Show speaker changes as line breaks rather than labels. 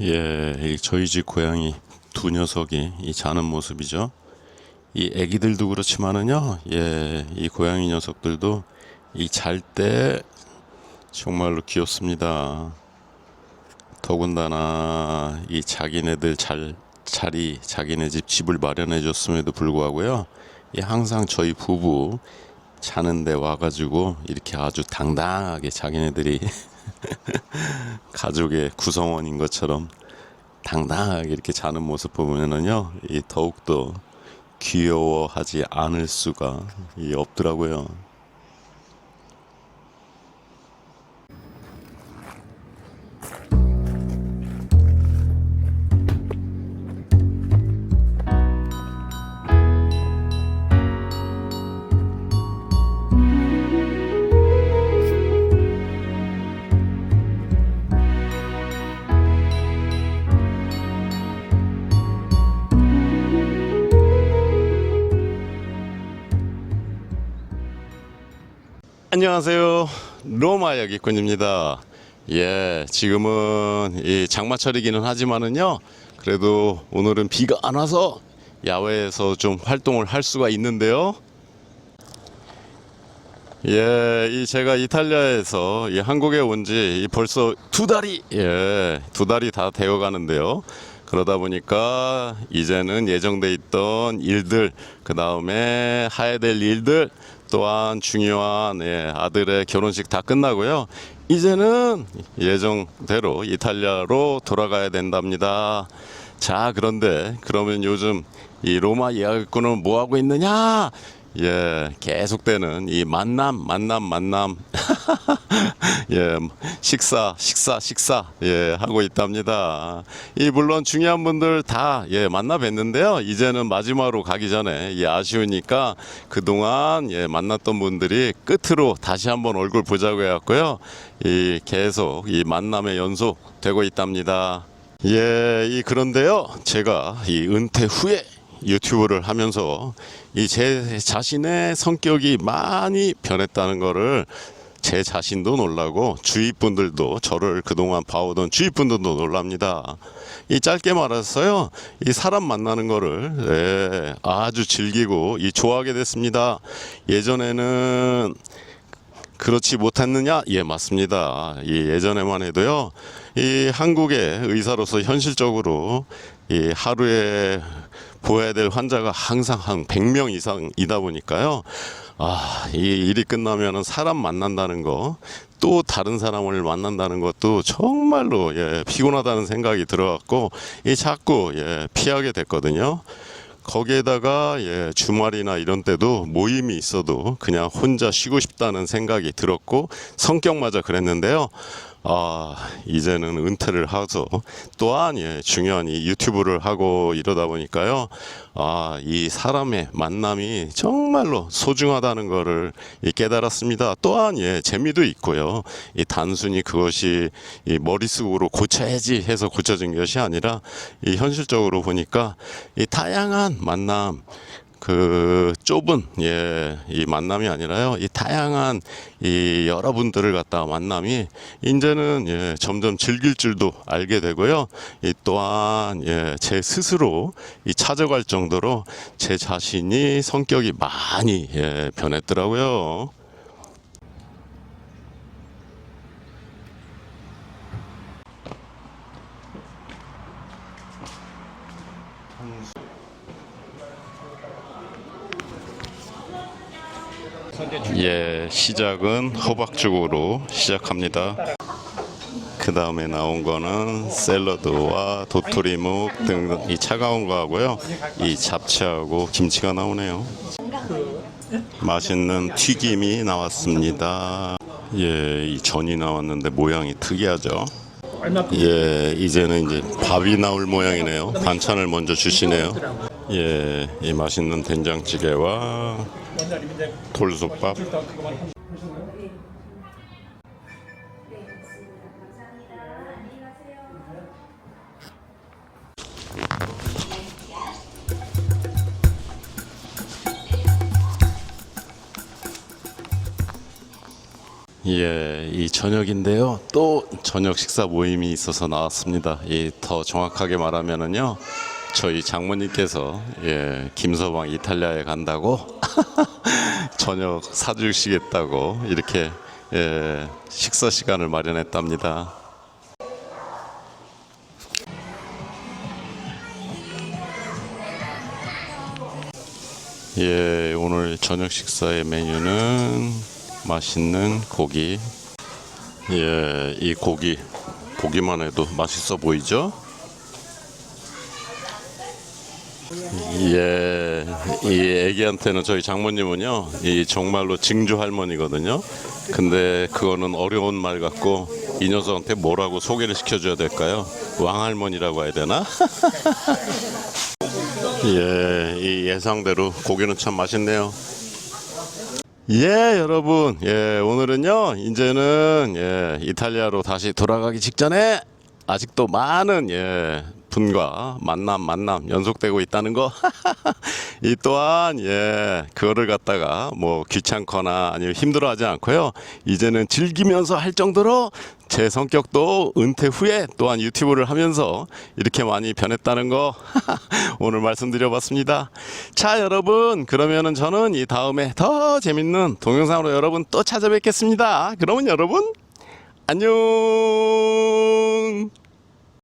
예, 이 저희 집 고양이 두 녀석이 이 자는 모습이죠. 이 애기들도 그렇지만은요, 예, 이 고양이 녀석들도 이 잘 때 정말로 귀엽습니다. 더군다나 이 자기네들 잘 자리 자기네 집 집을 마련해 줬음에도 불구하고요, 이 항상 저희 부부 자는데 와가지고 이렇게 아주 당당하게 자기네들이 가족의 구성원인 것처럼 당당하게 이렇게 자는 모습 보면은요, 이 더욱더 귀여워하지 않을 수가 이 없더라고요. 안녕하세요. 로마 여기꾼입니다. 예, 지금은 이 장마철이기는 하지만은요, 그래도 오늘은 비가 안 와서 야외에서 좀 활동을 할 수가 있는데요. 예, 이 제가 이탈리아에서 이 한국에 온 지 벌써 두 달이, 예, 두 달이 다 되어 가는데요. 그러다 보니까 이제는 예정돼 있던 일들, 그 다음에 해야 될 일들, 또한 중요한 예, 아들의 결혼식 다 끝나고요. 이제는 예정대로 이탈리아로 돌아가야 된답니다. 자, 그런데 그러면 요즘 이 로마 예약꾼은 뭐 하고 있느냐? 예, 계속되는 이 만남, 만남, 만남. 예, 식사, 식사, 식사, 예, 하고 있답니다. 이, 물론 중요한 분들 다, 예, 만나 뵀는데요. 이제는 마지막으로 가기 전에, 예, 아쉬우니까 그동안, 예, 만났던 분들이 끝으로 다시 한번 얼굴 보자고 해 갖고요. 이, 계속 이 만남의 연속 되고 있답니다. 예, 이, 그런데요. 제가 이 은퇴 후에 유튜브를 하면서 이 제 자신의 성격이 많이 변했다는 거를 제 자신도 놀라고 주위 분들도 저를 그동안 봐오던 주위 분들도 놀랍니다. 이 짧게 말해서요, 이 사람 만나는 거를 예, 아주 즐기고 이 좋아하게 됐습니다. 예전에는 그렇지 못했느냐? 예, 맞습니다. 이 예전에만 해도요, 이 한국의 의사로서 현실적으로 이 하루에 보아야 될 환자가 항상 한 100명 이상이다 보니까요. 아, 이 일이 끝나면은 사람 만난다는 거, 또 다른 사람을 만난다는 것도 정말로 예, 피곤하다는 생각이 들어갖고 이 자꾸 예, 피하게 됐거든요. 거기에다가 예, 주말이나 이런 때도 모임이 있어도 그냥 혼자 쉬고 싶다는 생각이 들었고 성격마저 그랬는데요. 아 이제는 은퇴를 하서 또한 예, 중요한 이 유튜브를 하고 이러다 보니까요. 아 이 사람의 만남이 정말로 소중하다는 이 깨달았습니다. 또한 예, 재미도 있고요. 이 단순히 그것이 이 머릿속으로 고쳐야지 해서 고쳐진 것이 아니라 이 현실적으로 보니까 이 다양한 만남 그 좁은 예 이 만남이 아니라요 이 다양한 이 여러분들을 갖다 만남이 이제는 예 점점 즐길 줄도 알게 되고요 이 또한 예 제 스스로 이 찾아갈 정도로 제 자신이 성격이 많이 예 변했더라고요. 예, 시작은 호박죽으로 시작합니다. 그 다음에 나온 거는 샐러드와 도토리묵 등 이 차가운 거 하고요. 이 잡채하고 김치가 나오네요. 맛있는 튀김이 나왔습니다. 예, 이 전이 나왔는데 모양이 특이하죠. 예, 이제는 이제 밥이 나올 모양이네요. 반찬을 먼저 주시네요. 예, 이 맛있는 된장찌개와 돌솥밥. 예, 이 저녁인데요. 또 저녁 식사 모임이 있어서 나왔습니다. 이 더 정확하게 말하면은요. 저희 장모님께서 예, 김서방 이탈리아에 간다고 저녁 사주시겠다고 이렇게 예, 식사 시간을 마련했답니다. 예, 오늘 저녁 식사의 메뉴는 맛있는 고기. 예, 이 고기 보기만 해도 맛있어 보이죠? 예, 이 애기한테는 저희 장모님은요, 이 정말로 증조 할머니거든요. 근데 그거는 어려운 말 같고 이 녀석한테 뭐라고 소개를 시켜줘야 될까요? 왕할머니라고 해야 되나? 예, 이 예상대로 고기는 참 맛있네요. 예, 여러분. 예, 오늘은요, 이제는, 예, 이탈리아로 다시 돌아가기 직전에 아직도 많은, 예, 분과 만남, 만남 연속되고 있다는 거. 이 또한, 예, 그거를 갖다가 뭐 귀찮거나 아니면 힘들어 하지 않고요. 이제는 즐기면서 할 정도로 제 성격도 은퇴 후에 또한 유튜브를 하면서 이렇게 많이 변했다는 거 오늘 말씀드려봤습니다. 자, 여러분, 그러면은 저는 이 다음에 더 재밌는 동영상으로 여러분 또 찾아뵙겠습니다. 그러면 여러분, 안녕!